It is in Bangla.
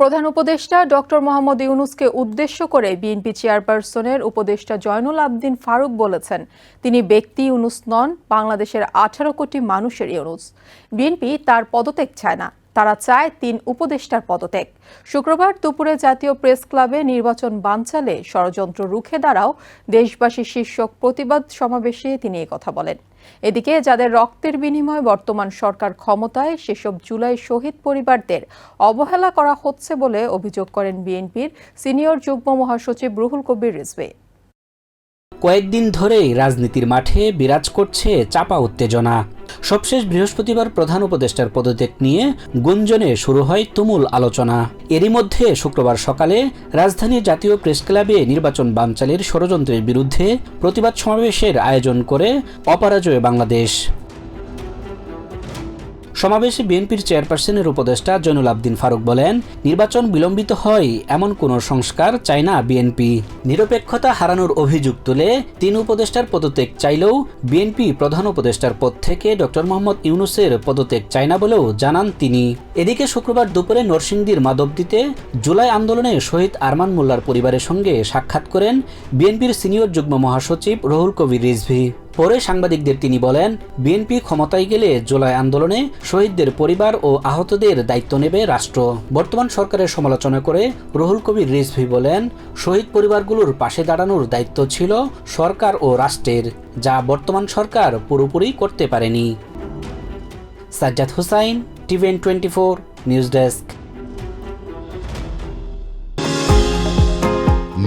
প্রধান উপদেষ্টা ডক্টর মোহাম্মদ ইউনুসকে উদ্দেশ্য করে বিএনপি চেয়ারপারসনের উপদেষ্টা জয়নুল আবদিন ফারুক বলেছেন, তিনি ব্যক্তি ইউনুস নন, বাংলাদেশের আঠারো কোটি মানুষের ইউনুস। বিএনপি তার পদত্যাগ চায় না। তারা চায় তিন উপদেষ্টার পদত্যাগ। শুক্রবার দুপুরে জাতীয় প্রেস ক্লাবে নির্বাচন বানচালে ষড়যন্ত্র রুখে দাঁড়াও দেশবাসী শীর্ষক প্রতিবাদ সমাবেশে তিনি কথা বলেন। এদিকে যাদের রক্তের বিনিময়ে বর্তমান সরকার ক্ষমতায়, সেসব জুলাই শহীদ পরিবারদের অবহেলা করা হচ্ছে বলে অভিযোগ করেন বিএনপির সিনিয়র যুগ্ম মহাসচিব রুহুল কবির রিজভী। কয়েকদিন ধরেই রাজনীতির মাঠে বিরাজ করছে চাপা উত্তেজনা। সবশেষ বৃহস্পতিবার প্রধান উপদেষ্টার পদত্যাগ নিয়ে গুঞ্জনে শুরু হয় তুমুল আলোচনা। এরই মধ্যে শুক্রবার সকালে রাজধানীর জাতীয় প্রেস ক্লাবে নির্বাচন বানচালের ষড়যন্ত্রের বিরুদ্ধে প্রতিবাদ সমাবেশের আয়োজন করে অপরাজয় বাংলাদেশ। সমাবেশে বিএনপির চেয়ারপারসনের উপদেষ্টা জৈনুল আবদিন ফারুক বলেন, নির্বাচন বিলম্বিত হয়, এমন কোনো সংস্কার চায় না বিএনপি। নিরপেক্ষতা হারানোর অভিযোগ তুলে তিন উপদেষ্টার পদত্যাগ চাইলেও বিএনপি প্রধান উপদেষ্টার পদ থেকে ডক্টর মোহাম্মদ ইউনুসের পদত্যাগ চায় না বলেও জানান তিনি। এদিকে শুক্রবার দুপুরে নরসিংদীর মাধবদীতে জুলাই আন্দোলনে শহীদ আরমান মোল্লার পরিবারের সঙ্গে সাক্ষাৎ করেন বিএনপির সিনিয়র যুগ্ম মহাসচিব রহুল কবির রিজভী। পরে সাংবাদিকদের তিনি বলেন, বিএনপি ক্ষমতায় গেলে জুলাই আন্দোলনে শহীদদের পরিবার ও আহতদের দায়িত্ব নেবে রাষ্ট্র। বর্তমান সরকারের সমালোচনা করে রুহুল কবির রিজভি বলেন, শহীদ পরিবারগুলোর পাশে দাঁড়ানোর দায়িত্ব ছিল সরকার ও রাষ্ট্রের, যা বর্তমান সরকার পুরোপুরি করতে পারেনি। Sajjad Hussain টিভেন twenty four, news desk.